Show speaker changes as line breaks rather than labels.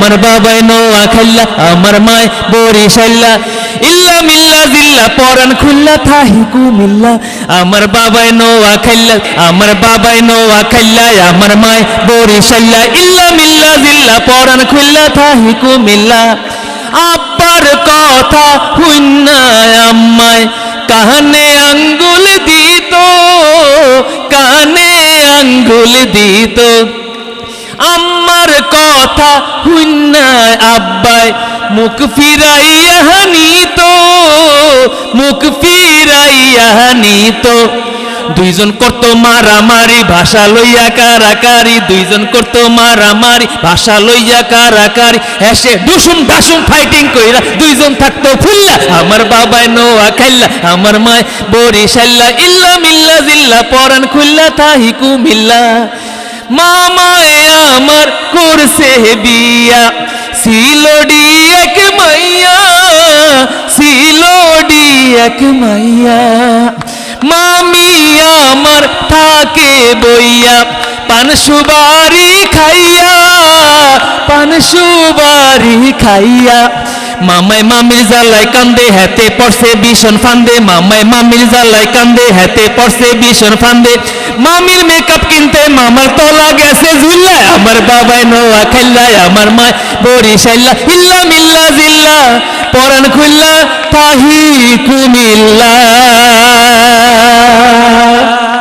আমার বাবাই নোয়া খাইল্লা আমার মায় বরিশাল্লা ইল্লা মিল্লা জিল্লা পরান খুল্লা থাহি কুমিল্লা আমার বাবাই নোয়া খাইল্লা আমার বাবাই নোয়া খাইল্লা আমার মায় বরিশাল্লা ইল্লা মিল্লা জিল্লা পরান খুল্লা থাহি কুমিল্লা আব্বার কথা হুন্নায় আম্মায় কাহানে আঙ্গুল দিত, কানে আঙ্গুল দিত। আম্মার কথা হুন্নায় আব্বায় মুখ ফিরাইয়া নিত মুখ ফিরাইয়া নিত দুইজন করতো মারামারি, ভাষা লইয়া কারাকারি। দুইজন করতো মারামারি, ভাষা লইয়া কারাকারি। হেসে ডুসুম ডাসুম ফাইটিং কইরা দুইজন থাকতো ফুল্লা আমার বাবাই নোয়া খাইল্লা আমার মায় বরিশাল্লা ইল্লা মিল্লা জিল্লা পরান খুল্লা তাহি কুমিল্লা মামায় আমার করছে বিয়া। সিলোডি এক মাইয়া, সিলোডি এক মাইয়া। মামি আমার থাকে বইয়া, পান সুবারি খাইয়া, পান সুবারি খাইয়া। মামাই মামির জালাই কান্দে হাতে পড়ছে ভীষণ ফান্দে। মামাই মামির জালাই কান্দে হাতে পড়ছে ভীষণ ফান্দে। মামির মেকআপ কিনতে মামার তলা গেছে ঝুল্লা আমার বাবাই নোয়া খেল্লায় আমার মায় বরিশাল্লা ইল্লা মিল্লা জিল্লা পরান খুল্লা তাহি কুমিল্লা